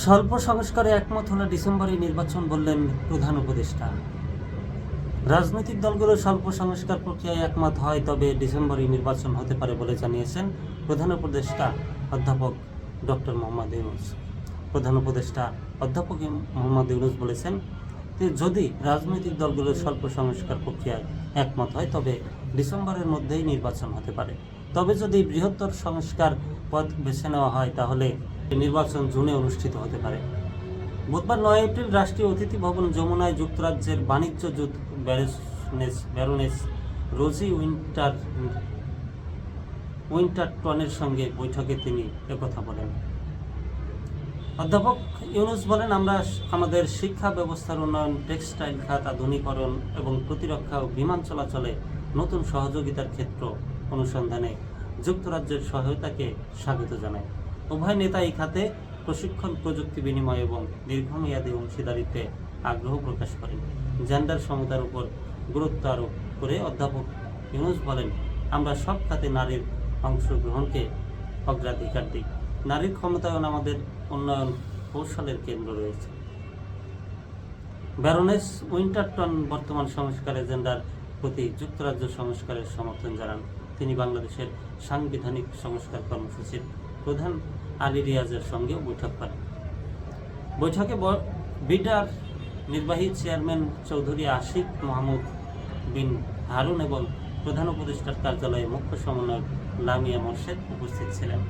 স্বল্প সংস্কারে একমত হলে ডিসেম্বরে নির্বাচন বললেন প্রধান উপদেষ্টা। রাজনৈতিক দলগুলো স্বল্প সংস্কার প্রক্রিয়ায় একমত হয়, তবে ডিসেম্বরে নির্বাচন হতে পারে বলে জানিয়েছেন প্রধান উপদেষ্টা অধ্যাপক ডক্টর মোহাম্মদ ইউনুস। প্রধান উপদেষ্টা অধ্যাপক মোহাম্মদ ইউনুস বলেছেন যে, যদি রাজনৈতিক দলগুলো স্বল্প সংস্কার প্রক্রিয়ায় একমত হয়, তবে ডিসেম্বরের মধ্যেই নির্বাচন হতে পারে। তবে যদি বৃহত্তর সংস্কার পথ বেছে নেওয়া হয়, তাহলে নির্বাচন জুনে অনুষ্ঠিত হতে পারে। বুধবার নয় এপ্রিল রাষ্ট্রীয় অতিথি ভবন যমুনায় যুক্তরাজ্যের বাণিজ্য যুদ্ধ ব্যারোনেস ব্যারোনেস রোজি উইন্টার, উইন্টারটনের সঙ্গে বৈঠকে তিনি একথা বলেন। অধ্যাপক ইউনুস বলেন, আমরা আমাদের শিক্ষা ব্যবস্থার উন্নয়ন, টেক্সটাইল খাত আধুনিকরণ এবং প্রতিরক্ষা ও বিমান চলাচলে নতুন সহযোগিতার ক্ষেত্র অনুসন্ধানে যুক্তরাজ্যের সহায়তাকে স্বাগত জানায়। উভয় নেতা এই খাতে প্রশিক্ষণ, প্রযুক্তি বিনিময় এবং দীর্ঘমেয়াদী অংশীদারিত্বে আগ্রহ প্রকাশ করেন। জেন্ডার সমতার উপর গুরুত্ব আরোপ করে অধ্যাপক ইউনুস বলেন, আমরা সব খাতে নারীর অংশগ্রহণকে অগ্রাধিকার দিই। নারীর ক্ষমতায়ন আমাদের উন্নয়ন কৌশলের কেন্দ্র রয়েছে। ব্যারোনেস উইন্টারটন বর্তমান সংস্কার এজেন্ডার প্রতি যুক্তরাজ্য সংস্কারের সমর্থন জানান। তিনি বাংলাদেশের সাংবিধানিক সংস্কার কর্মসূচির প্রধান আলী রিয়াজের সঙ্গে বৈঠক করেন। বৈঠকে বিডার নির্বাহী চেয়ারম্যান চৌধুরী আশিক মাহমুদ বিন হারুন এবং প্রধান উপদেষ্টার কার্যালয়ে মুখ্য সমন্বয়ক লামিয়া মোর্শেদ উপস্থিত ছিলেন।